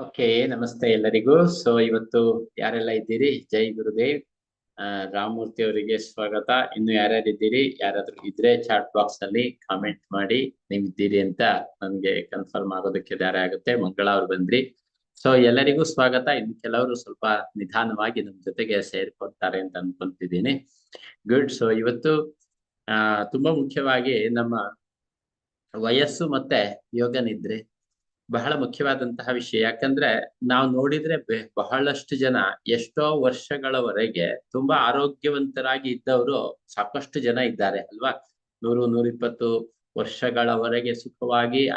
Okay ನಮಸ್ತೆ ಎಲ್ಲರಿಗೂ. So ಇವತ್ತು ಯಾರೆಲ್ಲ ಇದ್ದೀರಿ? ಜೈ ಗುರುದೇವ್. ರಾಮಮೂರ್ತಿ ಅವರಿಗೆ ಸ್ವಾಗತ. ಇನ್ನು ಯಾರ್ಯಾರು ಇದ್ದೀರಿ ಯಾರಾದ್ರೂ ಇದ್ರೆ ಚಾಟ್ ಬಾಕ್ಸ್ ಅಲ್ಲಿ ಕಾಮೆಂಟ್ ಮಾಡಿ. ನೀವ್ ಇದ್ದೀರಿ ಅಂತ ನನ್ಗೆ ಕನ್ಫರ್ಮ್ ಆಗೋದಕ್ಕೆ ದಾರಿ ಆಗುತ್ತೆ. ಮಂಗಳ ಅವ್ರು ಬಂದ್ರಿ. ಸೊ ಎಲ್ಲರಿಗೂ ಸ್ವಾಗತ. ಇನ್ನು ಕೆಲವರು ಸ್ವಲ್ಪ ನಿಧಾನವಾಗಿ ನಮ್ ಜೊತೆಗೆ ಸೇರ್ಕೊಳ್ತಾರೆ ಅಂತ ಅನ್ಕೊಂತಿದ್ದೀನಿ ಗುಡ್ ಸೊ ಇವತ್ತು, ಆ, ತುಂಬಾ ಮುಖ್ಯವಾಗಿ ನಮ್ಮ ವಯಸ್ಸು ಮತ್ತೆ ಯೋಗ ನಿದ್ರೆ. ಬಹಳ ಮುಖ್ಯವಾದಂತಹ ವಿಷಯ. ಯಾಕಂದ್ರೆ ನಾವು ನೋಡಿದ್ರೆ ಬಹಳಷ್ಟು ಜನ ಎಷ್ಟೋ ವರ್ಷಗಳವರೆಗೆ ತುಂಬಾ ಆರೋಗ್ಯವಂತರಾಗಿ ಇದ್ದವರು ಸಾಕಷ್ಟು ಜನ ಇದ್ದಾರೆ ಅಲ್ವಾ? ನೂರು, ನೂರಿಪ್ಪತ್ತು ವರ್ಷಗಳವರೆಗೆ ಸುಖವಾಗಿ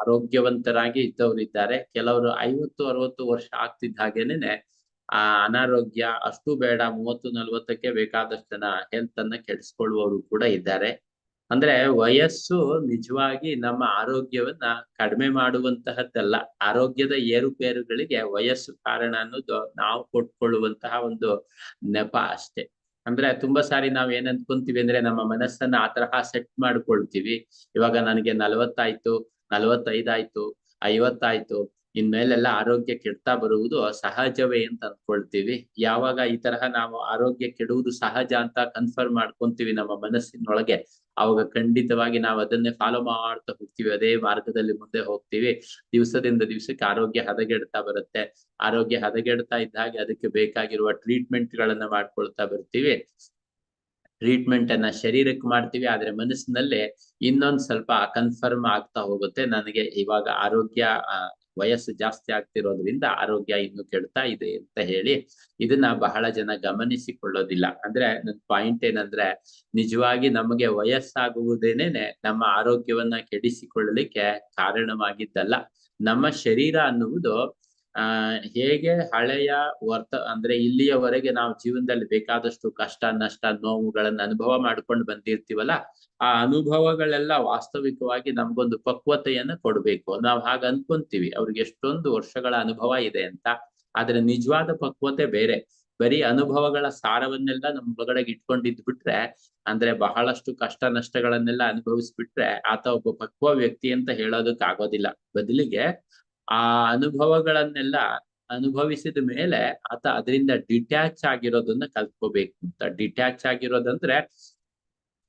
ಆರೋಗ್ಯವಂತರಾಗಿ ಇದ್ದವರು ಇದ್ದಾರೆ. ಕೆಲವರು ಐವತ್ತು, ಅರವತ್ತು ವರ್ಷ ಆಗ್ತಿದ್ದ ಹಾಗೇನೆ ಆ, ಅನಾರೋಗ್ಯ ಅಷ್ಟು ಬೇಡ, ಮೂವತ್ತು, ನಲ್ವತ್ತಕ್ಕೆ ಬೇಕಾದಷ್ಟು ಜನ ಹೆಲ್ತ್ ಅನ್ನ ಕೆಡಿಸ್ಕೊಳ್ಳುವವರು ಕೂಡ ಇದ್ದಾರೆ. ಅಂದ್ರೆ ವಯಸ್ಸು ನಿಜವಾಗಿ ನಮ್ಮ ಆರೋಗ್ಯವನ್ನ ಕಡಿಮೆ ಮಾಡುವಂತಹದ್ದಲ್ಲ. ಆರೋಗ್ಯದ ಏರುಪೇರುಗಳಿಗೆ ವಯಸ್ಸು ಕಾರಣ ಅನ್ನೋದು ನಾವು ಕೊಟ್ಕೊಳ್ಳುವಂತಹ ಒಂದು ನೆಪ ಅಷ್ಟೇ. ಅಂದ್ರೆ ತುಂಬಾ ಸಾರಿ ನಾವ್ ಏನ್ ಅನ್ಕೊಂತೀವಿ ಅಂದ್ರೆ ನಮ್ಮ ಮನಸ್ಸನ್ನ ಆ ತರಹ ಸೆಟ್ ಮಾಡ್ಕೊಳ್ತೀವಿ. ಇವಾಗ ನನಗೆ ನಲವತ್ತಾಯ್ತು ನಲವತ್ತೈದಾಯ್ತು ಐವತ್ತಾಯ್ತು ಇನ್ಮೇಲೆಲ್ಲ ಆರೋಗ್ಯ ಕೆಡ್ತಾ ಬರುವುದು ಸಹಜವೇ ಅಂತ ಅನ್ಕೊಳ್ತೀವಿ. ಯಾವಾಗ ಈ ತರಹ ನಾವು ಆರೋಗ್ಯ ಕೆಡುವುದು ಸಹಜ ಅಂತ ಕನ್ಫರ್ಮ್ ಮಾಡ್ಕೊಂತೀವಿ ನಮ್ಮ ಮನಸ್ಸಿನೊಳಗೆ, ಅವಾಗ ಖಂಡಿತವಾಗಿ ನಾವು ಅದನ್ನೇ ಫಾಲೋ ಮಾಡ್ತಾ ಹೋಗ್ತೀವಿ. ಅದೇ ಮಾರ್ಗದಲ್ಲಿ ಮುಂದೆ ಹೋಗ್ತೀವಿ. ದಿವಸದಿಂದ ದಿವಸಕ್ಕೆ ಆರೋಗ್ಯ ಹದಗೆಡ್ತಾ ಬರುತ್ತೆ. ಆರೋಗ್ಯ ಹದಗೆಡ್ತಾ ಇದ್ದ ಹಾಗೆ ಅದಕ್ಕೆ ಬೇಕಾಗಿರುವ ಟ್ರೀಟ್ಮೆಂಟ್ ಗಳನ್ನ ಮಾಡ್ಕೊಳ್ತಾ ಬರ್ತೀವಿ. ಟ್ರೀಟ್ಮೆಂಟ್ ಅನ್ನ ಶರೀರಕ್ಕೆ ಮಾಡ್ತೀವಿ. ಆದ್ರೆ ಮನಸ್ಸಿನಲ್ಲೇ ಇನ್ನೊಂದ್ ಸ್ವಲ್ಪ ಕನ್ಫರ್ಮ್ ಆಗ್ತಾ ಹೋಗುತ್ತೆ. ನನಗೆ ಇವಾಗ ಆರೋಗ್ಯ ವಯಸ್ಸು ಜಾಸ್ತಿ ಆಗ್ತಿರೋದ್ರಿಂದ ಆರೋಗ್ಯ ಇನ್ನು ಕೆಡ್ತಾ ಇದೆ ಅಂತ ಹೇಳಿ ಇದನ್ನ ಬಹಳ ಜನ ಗಮನಿಸಿಕೊಳ್ಳೋದಿಲ್ಲ. ಅಂದ್ರೆ ನನ್ ಪಾಯಿಂಟ್ ಏನಂದ್ರೆ ನಿಜವಾಗಿ ನಮಗೆ ವಯಸ್ಸಾಗುವುದೇನೇನೆ ನಮ್ಮ ಆರೋಗ್ಯವನ್ನ ಕೆಡಿಸಿಕೊಳ್ಳಲಿಕ್ಕೆ ಕಾರಣವಾಗಿದ್ದಲ್ಲ. ನಮ್ಮ ಶರೀರ ಅನ್ನುವುದು ಆ, ಹೇಗೆ ಹಳೆಯ ವರ್ತ, ಅಂದ್ರೆ ಇಲ್ಲಿಯವರೆಗೆ ನಾವು ಜೀವನದಲ್ಲಿ ಬೇಕಾದಷ್ಟು ಕಷ್ಟ, ನಷ್ಟ, ನೋವುಗಳನ್ನ ಅನುಭವ ಮಾಡ್ಕೊಂಡು ಬಂದಿರ್ತೀವಲ್ಲ, ಆ ಅನುಭವಗಳೆಲ್ಲ ವಾಸ್ತವಿಕವಾಗಿ ನಮ್ಗೊಂದು ಪಕ್ವತೆಯನ್ನು ಕೊಡ್ಬೇಕು. ನಾವು ಹಾಗೆ ಅನ್ಕೊಂತೀವಿ, ಅವ್ರಿಗೆ ಎಷ್ಟೊಂದು ವರ್ಷಗಳ ಅನುಭವ ಇದೆ ಅಂತ. ಆದ್ರೆ ನಿಜವಾದ ಪಕ್ವತೆ ಬೇರೆ. ಬರೀ ಅನುಭವಗಳ ಸಾರವನ್ನೆಲ್ಲ ನಮ್ ಒಳಗಡೆಗೆ ಇಟ್ಕೊಂಡಿದ್ ಬಿಟ್ರೆ, ಅಂದ್ರೆ ಬಹಳಷ್ಟು ಕಷ್ಟ, ನಷ್ಟಗಳನ್ನೆಲ್ಲ ಅನುಭವಿಸ್ಬಿಟ್ರೆ ಆತ ಒಬ್ಬ ಪಕ್ವ ವ್ಯಕ್ತಿ ಅಂತ ಹೇಳೋದಕ್ ಆಗೋದಿಲ್ಲ ಬದಲಿಗೆ ಆ ಅನುಭವಗಳನ್ನೆಲ್ಲ ಅನುಭವಿಸಿದ ಮೇಲೆ ಆತ ಅದರಿಂದ ಡಿಟ್ಯಾಚ್ ಆಗಿರೋದನ್ನ ಕಲ್ತ್ಕೋಬೇಕು ಅಂತ. ಡಿಟ್ಯಾಚ್ ಆಗಿರೋದಂದ್ರೆ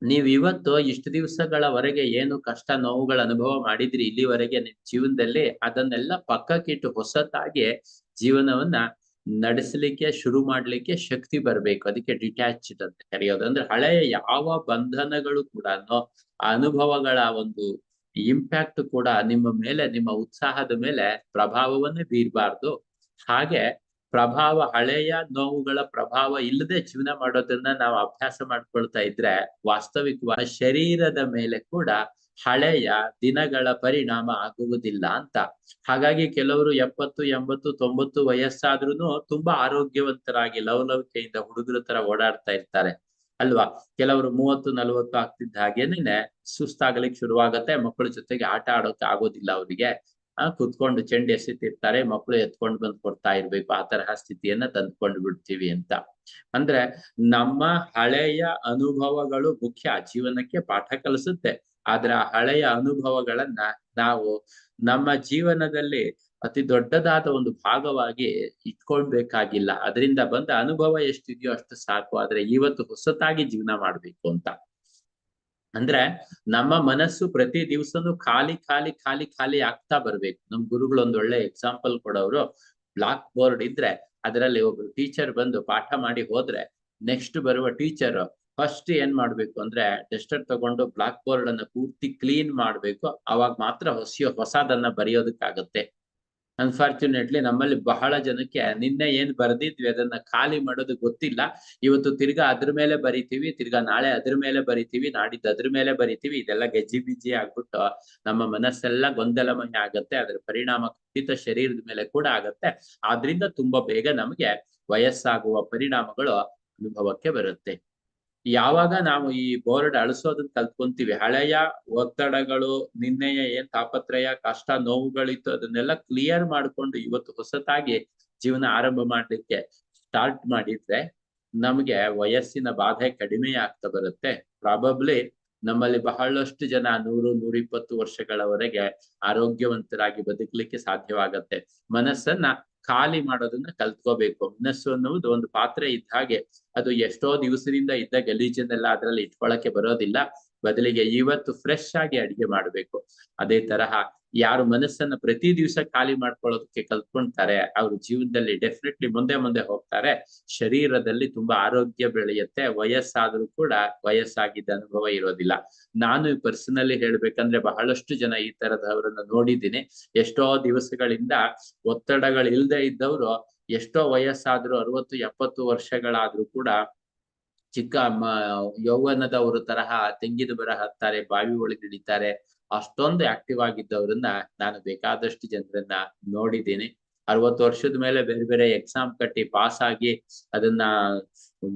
ನೀವ್ ಇವತ್ತು ಇಷ್ಟು ದಿವಸಗಳವರೆಗೆ ಏನು ಕಷ್ಟ ನೋವುಗಳ ಅನುಭವ ಮಾಡಿದ್ರಿ, ಇಲ್ಲಿವರೆಗೆ ನಿಮ್ ಜೀವನದಲ್ಲಿ ಅದನ್ನೆಲ್ಲ ಪಕ್ಕಕ್ಕಿಟ್ಟು ಹೊಸತಾಗಿ ಜೀವನವನ್ನ ನಡೆಸಲಿಕ್ಕೆ, ಶುರು ಮಾಡ್ಲಿಕ್ಕೆ ಶಕ್ತಿ ಬರ್ಬೇಕು. ಅದಕ್ಕೆ ಡಿಟ್ಯಾಚ್ಡ್ ಅಂತ ಕರೆಯೋದು. ಅಂದ್ರೆ ಹಳೆಯ ಯಾವ ಬಂಧನಗಳು ಕೂಡ ಅನುಭವಗಳ ಒಂದು ಇಂಪ್ಯಾಕ್ಟ್ ಕೂಡ ನಿಮ್ಮ ಮೇಲೆ, ನಿಮ್ಮ ಉತ್ಸಾಹದ ಮೇಲೆ ಪ್ರಭಾವವನ್ನೇ ಬೀರಬಾರ್ದು. ಹಾಗೆ ಪ್ರಭಾವ, ಹಳೆಯ ನೋವುಗಳ ಪ್ರಭಾವ ಇಲ್ಲದೆ ಜೀವನ ಮಾಡೋದನ್ನ ನಾವು ಅಭ್ಯಾಸ ಮಾಡ್ಕೊಳ್ತಾ ಇದ್ರೆ ವಾಸ್ತವಿಕವಾಗಿ ಶರೀರದ ಮೇಲೆ ಕೂಡ ಹಳೆಯ ದಿನಗಳ ಪರಿಣಾಮ ಆಗುವುದಿಲ್ಲ ಅಂತ. ಹಾಗಾಗಿ ಕೆಲವರು ಎಪ್ಪತ್ತು, ಎಂಬತ್ತು, ತೊಂಬತ್ತು ವಯಸ್ಸಾದ್ರೂ ತುಂಬಾ ಆರೋಗ್ಯವಂತರಾಗಿ ಲವಲವಿಕೆಯಿಂದ ಹುಡುಗರ ತರ ಓಡಾಡ್ತಾ ಇರ್ತಾರೆ. ಅಲ್ವಾ? ಕೆಲವರು ಮೂವತ್ತು, ನಲವತ್ತು ಆಗ್ತಿದ್ದ ಹಾಗೇನೆ ಸುಸ್ತಾಗ್ಲಿಕ್ಕೆ ಶುರುವಾಗತ್ತೆ, ಮಕ್ಕಳ ಜೊತೆಗೆ ಆಟ ಆಡೋಕೆ ಆಗೋದಿಲ್ಲ ಅವರಿಗೆ. ಆ, ಕುತ್ಕೊಂಡು ಚೆಂಡು ಎಸಿತಿರ್ತಾರೆ ಮಕ್ಕಳು ಎತ್ಕೊಂಡು ಬಂದು ಕೊಡ್ತಾ ಇರ್ಬೇಕು, ಆ ತರಹ ಸ್ಥಿತಿಯನ್ನ ತಂದ್ಕೊಂಡು ಬಿಡ್ತೀವಿ ಅಂತ. ಅಂದ್ರೆ ನಮ್ಮ ಹಳೆಯ ಅನುಭವಗಳು ಮುಖ್ಯ, ಜೀವನಕ್ಕೆ ಪಾಠ ಕಲಿಸುತ್ತೆ. ಆದ್ರೆ ಆ ಹಳೆಯ ಅನುಭವಗಳನ್ನ ನಾವು ನಮ್ಮ ಜೀವನದಲ್ಲಿ ಅತಿ ದೊಡ್ಡದಾದ ಒಂದು ಭಾಗವಾಗಿ ಇಟ್ಕೊಳ್ಬೇಕಾಗಿಲ್ಲ. ಅದರಿಂದ ಬಂದ ಅನುಭವ ಎಷ್ಟಿದೆಯೋ ಅಷ್ಟು ಸಾಕು. ಆದ್ರೆ ಇವತ್ತು ಹೊಸತಾಗಿ ಜೀವನ ಮಾಡ್ಬೇಕು ಅಂತ. ಅಂದ್ರೆ ನಮ್ಮ ಮನಸ್ಸು ಪ್ರತಿ ದಿವಸನೂ ಖಾಲಿ ಖಾಲಿ ಖಾಲಿ ಖಾಲಿ ಆಗ್ತಾ ಬರ್ಬೇಕು. ನಮ್ ಗುರುಗಳು ಒಂದ್ ಒಳ್ಳೆ ಎಕ್ಸಾಂಪಲ್ ಕೊಡೋರು ಬ್ಲಾಕ್ ಬೋರ್ಡ್ ಇದ್ರೆ ಅದರಲ್ಲಿ ಒಬ್ರು ಟೀಚರ್ ಬಂದು ಪಾಠ ಮಾಡಿ ಹೋದ್ರೆ ನೆಕ್ಸ್ಟ್ ಬರುವ ಟೀಚರ್ ಫಸ್ಟ್ ಏನ್ ಮಾಡ್ಬೇಕು ಅಂದ್ರೆ ಡಸ್ಟರ್ ತಗೊಂಡು ಬ್ಲಾಕ್ ಬೋರ್ಡ್ ಅನ್ನ ಪೂರ್ತಿ ಕ್ಲೀನ್ ಮಾಡ್ಬೇಕು. ಅವಾಗ ಮಾತ್ರ ಹೊಸ ಹೊಸದನ್ನ ಬರೆಯೋದಕ್ಕಾಗತ್ತೆ. ಅನ್ಫಾರ್ಚುನೇಟ್ಲಿ ನಮ್ಮಲ್ಲಿ ಬಹಳ ಜನಕ್ಕೆ ನಿನ್ನೆ ಏನ್ ಬರ್ದಿದ್ವಿ ಅದನ್ನ ಖಾಲಿ ಮಾಡೋದು ಗೊತ್ತಿಲ್ಲ. ಇವತ್ತು ತಿರ್ಗಾ ಅದ್ರ ಮೇಲೆ ಬರಿತೀವಿ, ತಿರ್ಗಾ ನಾಳೆ ಅದ್ರ ಮೇಲೆ ಬರಿತೀವಿ, ನಾಡಿದ್ದು ಅದ್ರ ಮೇಲೆ ಬರಿತೀವಿ. ಇದೆಲ್ಲ ಗೆಜ್ಜಿ ಬಿಜ್ಜಿ ಆಗ್ಬಿಟ್ಟು ನಮ್ಮ ಮನಸ್ಸೆಲ್ಲ ಗೊಂದಲಮಯ ಆಗತ್ತೆ. ಅದ್ರ ಪರಿಣಾಮ ಖಂಡಿತ ಶರೀರದ ಮೇಲೆ ಕೂಡ ಆಗತ್ತೆ. ಆದ್ರಿಂದ ತುಂಬಾ ಬೇಗ ನಮಗೆ ವಯಸ್ಸಾಗುವ ಪರಿಣಾಮಗಳು ಅನುಭವಕ್ಕೆ ಬರುತ್ತೆ. ಯಾವಾಗ ನಾವು ಈ ಬೋರ್ಡ್ ಅಳಿಸೋದನ್ನ ಕಲ್ತ್ಕೊಂತೀವಿ? ಹಳೆಯ ಒತ್ತಡಗಳು, ನಿನ್ನೆಯ ಏನ್ ತಾಪತ್ರಯ, ಕಷ್ಟ, ನೋವುಗಳಿತ್ತು, ಅದನ್ನೆಲ್ಲ ಕ್ಲಿಯರ್ ಮಾಡ್ಕೊಂಡು ಇವತ್ತು ಹೊಸತಾಗಿ ಜೀವನ ಆರಂಭ ಮಾಡ್ಲಿಕ್ಕೆ ಸ್ಟಾರ್ಟ್ ಮಾಡಿದ್ರೆ ನಮ್ಗೆ ವಯಸ್ಸಿನ ಬಾಧೆ ಕಡಿಮೆ ಆಗ್ತಾ ಬರುತ್ತೆ. ಪ್ರಾಬಬ್ಲಿ ನಮ್ಮಲ್ಲಿ ಬಹಳಷ್ಟು ಜನ ನೂರು, ನೂರಿಪ್ಪತ್ತು ವರ್ಷಗಳವರೆಗೆ ಆರೋಗ್ಯವಂತರಾಗಿ ಬದುಕಲಿಕ್ಕೆ ಸಾಧ್ಯವಾಗತ್ತೆ. ಮನಸ್ಸನ್ನ ಖಾಲಿ ಮಾಡೋದನ್ನ ಕಲ್ತ್ಕೋಬೇಕು. ಮನಸ್ಸು ಅನ್ನುವುದು ಒಂದು ಪಾತ್ರೆ ಇದ್ದ ಹಾಗೆ. ಅದು ಎಷ್ಟೋ ದಿವಸದಿಂದ ಇದ್ದ ಗಲೀಜನ್ನೆಲ್ಲ ಅದ್ರಲ್ಲಿ ಇಟ್ಕೊಳಕ್ಕೆ ಬರೋದಿಲ್ಲ. ಬದಲಿಗೆ ಇವತ್ತು ಫ್ರೆಶ್ ಆಗಿ ಅಡಿಗೆ ಮಾಡ್ಬೇಕು. ಅದೇ ತರಹ ಯಾರು ಮನಸ್ಸನ್ನ ಪ್ರತಿ ದಿವಸ ಖಾಲಿ ಮಾಡ್ಕೊಳ್ಳೋದಕ್ಕೆ ಕಲ್ತ್ಕೊಂತಾರೆ, ಅವ್ರ ಜೀವನದಲ್ಲಿ ಡೆಫಿನೆಟ್ಲಿ ಮುಂದೆ ಮುಂದೆ ಹೋಗ್ತಾರೆ. ಶರೀರದಲ್ಲಿ ತುಂಬಾ ಆರೋಗ್ಯ ಬೆಳೆಯುತ್ತೆ. ವಯಸ್ಸಾದ್ರೂ ಕೂಡ ವಯಸ್ಸಾಗಿದ್ದ ಅನುಭವ ಇರೋದಿಲ್ಲ. ನಾನು ಪರ್ಸನಲಿ ಹೇಳ್ಬೇಕಂದ್ರೆ ಬಹಳಷ್ಟು ಜನ ಈ ತರದವರನ್ನ ನೋಡಿದ್ದೀನಿ. ಎಷ್ಟೋ ದಿವಸಗಳಿಂದ ಒತ್ತಡಗಳಿಲ್ದೆ ಇದ್ದವರು, ಎಷ್ಟೋ ವಯಸ್ಸಾದ್ರೂ ಅರವತ್ತು, ಎಪ್ಪತ್ತು ವರ್ಷಗಳಾದ್ರೂ ಕೂಡ ಚಿಕ್ಕ ಮ ಯೌವನದವರು ತರಹ ತೆಂಗಿನ ಬರ ಹತ್ತಾರೆ ಬಾವಿ ಒಳಗೆ ಇಳಿತಾರೆ. ಅಷ್ಟೊಂದು ಆಕ್ಟಿವ್ ಆಗಿದ್ದವ್ರನ್ನ ನಾನು ಬೇಕಾದಷ್ಟು ಜನರನ್ನ ನೋಡಿದ್ದೀನಿ. ಅರವತ್ತು ವರ್ಷದ ಮೇಲೆ ಬೇರೆ ಬೇರೆ ಎಕ್ಸಾಮ್ ಕಟ್ಟಿ ಪಾಸ್ ಆಗಿ ಅದನ್ನ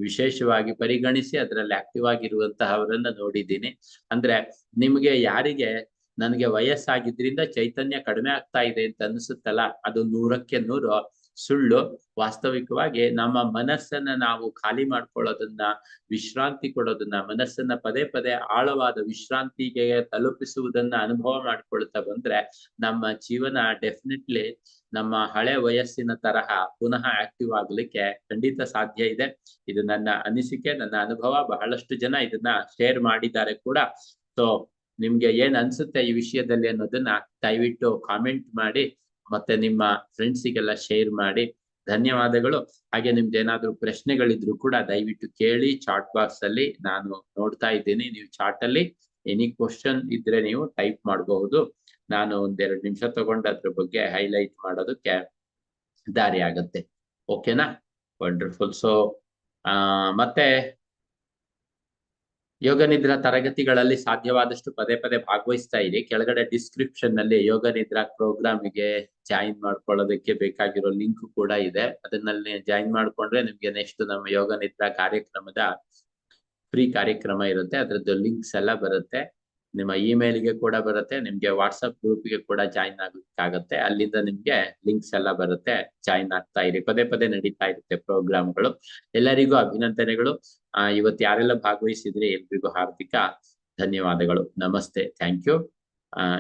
ವಿಶೇಷವಾಗಿ ಪರಿಗಣಿಸಿ ಅದರಲ್ಲಿ ಆಕ್ಟಿವ್ ಆಗಿರುವಂತಹವರನ್ನ ನೋಡಿದ್ದೀನಿ. ಅಂದ್ರೆ ನಿಮ್ಗೆ ಯಾರಿಗೆ ನನಗೆ ವಯಸ್ಸಾಗಿದ್ರಿಂದ ಚೈತನ್ಯ ಕಡಿಮೆ ಆಗ್ತಾ ಇದೆ ಅಂತ ಅನ್ಸುತ್ತಲ್ಲ, ಅದು ನೂರಕ್ಕೆ ನೂರು. ಸುಳ್ಳು ವಾಸ್ತವಿಕವಾಗಿ ನಮ್ಮ ಮನಸ್ಸನ್ನ ನಾವು ಖಾಲಿ ಮಾಡ್ಕೊಳ್ಳೋದನ್ನ, ವಿಶ್ರಾಂತಿ ಕೊಡೋದನ್ನ, ಮನಸ್ಸನ್ನ ಪದೇ ಪದೇ ಆಳವಾದ ವಿಶ್ರಾಂತಿಗೆ ತಲುಪಿಸುವುದನ್ನ ಅನುಭವ ಮಾಡ್ಕೊಳ್ತಾ ಬಂದ್ರೆ ನಮ್ಮ ಜೀವನ ಡೆಫಿನೆಟ್ಲಿ ನಮ್ಮ ಹಳೆ ವಯಸ್ಸಿನ ತರಹ ಪುನಃ ಆಕ್ಟಿವ್ ಆಗ್ಲಿಕ್ಕೆ ಖಂಡಿತ ಸಾಧ್ಯ ಇದೆ. ಇದು ನನ್ನ ಅನಿಸಿಕೆ, ನನ್ನ ಅನುಭವ, ಬಹಳಷ್ಟು ಜನ ಇದನ್ನ ಶೇರ್ ಮಾಡಿದ್ದಾರೆ ಕೂಡ. ಸೊ ನಿಮ್ಗೆ ಏನ್ ಅನ್ಸುತ್ತೆ ಈ ವಿಷಯದಲ್ಲಿ ಅನ್ನೋದನ್ನ ದಯವಿಟ್ಟು ಕಾಮೆಂಟ್ ಮಾಡಿ. ಮತ್ತೆ ನಿಮ್ಮ ಫ್ರೆಂಡ್ಸಿಗೆಲ್ಲ ಶೇರ್ ಮಾಡಿ ಧನ್ಯವಾದಗಳು. ಹಾಗೆ ನಿಮ್ದು ಏನಾದ್ರು ಪ್ರಶ್ನೆಗಳಿದ್ರು ಕೂಡ ದಯವಿಟ್ಟು ಕೇಳಿ ಚಾಟ್ ಬಾಕ್ಸ್ ಅಲ್ಲಿ ನಾನು ನೋಡ್ತಾ ಇದ್ದೀನಿ. ನೀವು ಚಾಟ್ ಅಲ್ಲಿ ಎನಿ ಕ್ವಶನ್ ಇದ್ರೆ ನೀವು ಟೈಪ್ ಮಾಡಬಹುದು. ನಾನು ಒಂದೆರಡು ನಿಮಿಷ ತಗೊಂಡು ಅದ್ರ ಬಗ್ಗೆ ಹೈಲೈಟ್ ಮಾಡೋದಕ್ಕೆ ದಾರಿ ಆಗತ್ತೆ. ಓಕೆನಾ ವಂಡರ್ಫುಲ್ ಸೊ ಮತ್ತೆ ಯೋಗ ನಿದ್ರಾ ತರಗತಿಗಳಲ್ಲಿ ಸಾಧ್ಯವಾದಷ್ಟು ಪದೇ ಪದೇ ಭಾಗವಹಿಸ್ತಾ ಇದೆ ಕೆಳಗಡೆ ಡಿಸ್ಕ್ರಿಪ್ಷನ್ನಲ್ಲಿ ಯೋಗ ನಿದ್ರಾ ಪ್ರೋಗ್ರಾಮಿಗೆ ಜಾಯಿನ್ ಮಾಡ್ಕೊಳ್ಳೋದಕ್ಕೆ ಬೇಕಾಗಿರೋ ಲಿಂಕ್ ಕೂಡ ಇದೆ. ಅದನ್ನಲ್ಲಿ ಜಾಯಿನ್ ಮಾಡ್ಕೊಂಡ್ರೆ ನಿಮ್ಗೆ ನೆಕ್ಸ್ಟ್ ನಮ್ಮ ಯೋಗ ನಿದ್ರಾ ಕಾರ್ಯಕ್ರಮದ ಫ್ರೀ ಕಾರ್ಯಕ್ರಮ ಇರುತ್ತೆ. ಅದ್ರದ್ದು ಲಿಂಕ್ಸ್ ಎಲ್ಲ ಬರುತ್ತೆ. ನಿಮ್ಮ ಇಮೇಲ್ಗೆ ಕೂಡ ಬರುತ್ತೆ, ನಿಮ್ಗೆ ವಾಟ್ಸಪ್ ಗ್ರೂಪ್ಗೆ ಕೂಡ ಜಾಯಿನ್ ಆಗುತ್ತೆ ಅಲ್ಲಿಂದ ನಿಮ್ಗೆ ಲಿಂಕ್ಸ್ ಎಲ್ಲ ಬರುತ್ತೆ ಜಾಯಿನ್ ಆಗ್ತಾ ಇರಿ. ಪದೇ ಪದೇ ನಡೀತಾ ಇರುತ್ತೆ ಪ್ರೋಗ್ರಾಮ್ಗಳು ಎಲ್ಲರಿಗೂ ಅಭಿನಂದನೆಗಳು. ಆ, ಇವತ್ತು ಯಾರೆಲ್ಲ ಭಾಗವಹಿಸಿದ್ರೆ, ಎಲ್ರಿಗೂ ಹಾರ್ದಿಕ ಧನ್ಯವಾದಗಳು. ನಮಸ್ತೆ. ಥ್ಯಾಂಕ್ ಯು ಆ